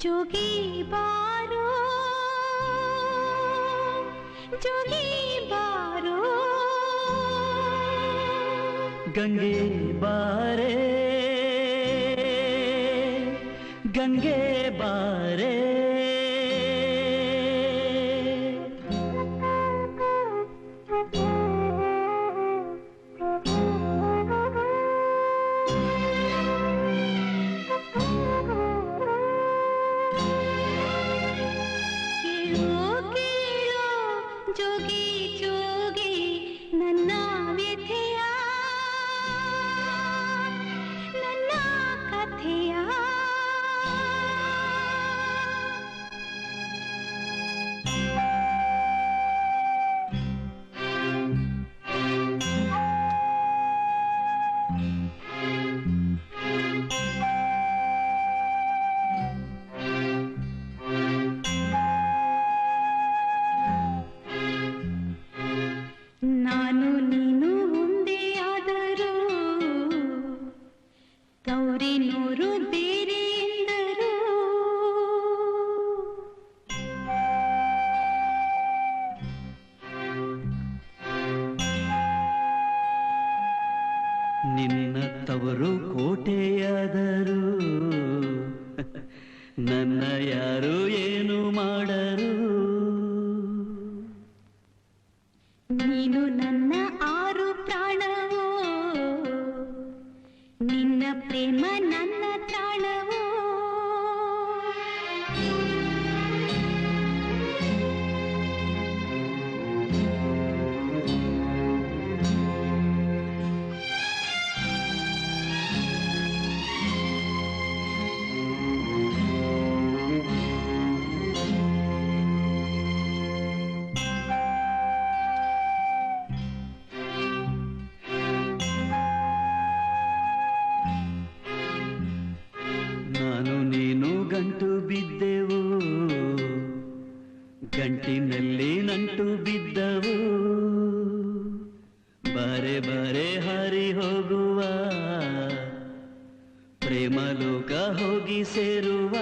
जोगी बारो जोगी बारो। गंगे बारे गंगे बारे। ತವರು ಕೋಟೆಯಾದರು. ನನ್ನ ಯಾರು ಏನು ಮಾಡರು ಗಂಟಿನಲ್ಲಿ ನಂಟು ಬಿದ್ದವು. ಬಾರೆ ಬಾರೆ ಹರಿ ಹೋಗುವ ಪ್ರೇಮ ಲೋಕ ಹೋಗಿ ಸೇರುವ.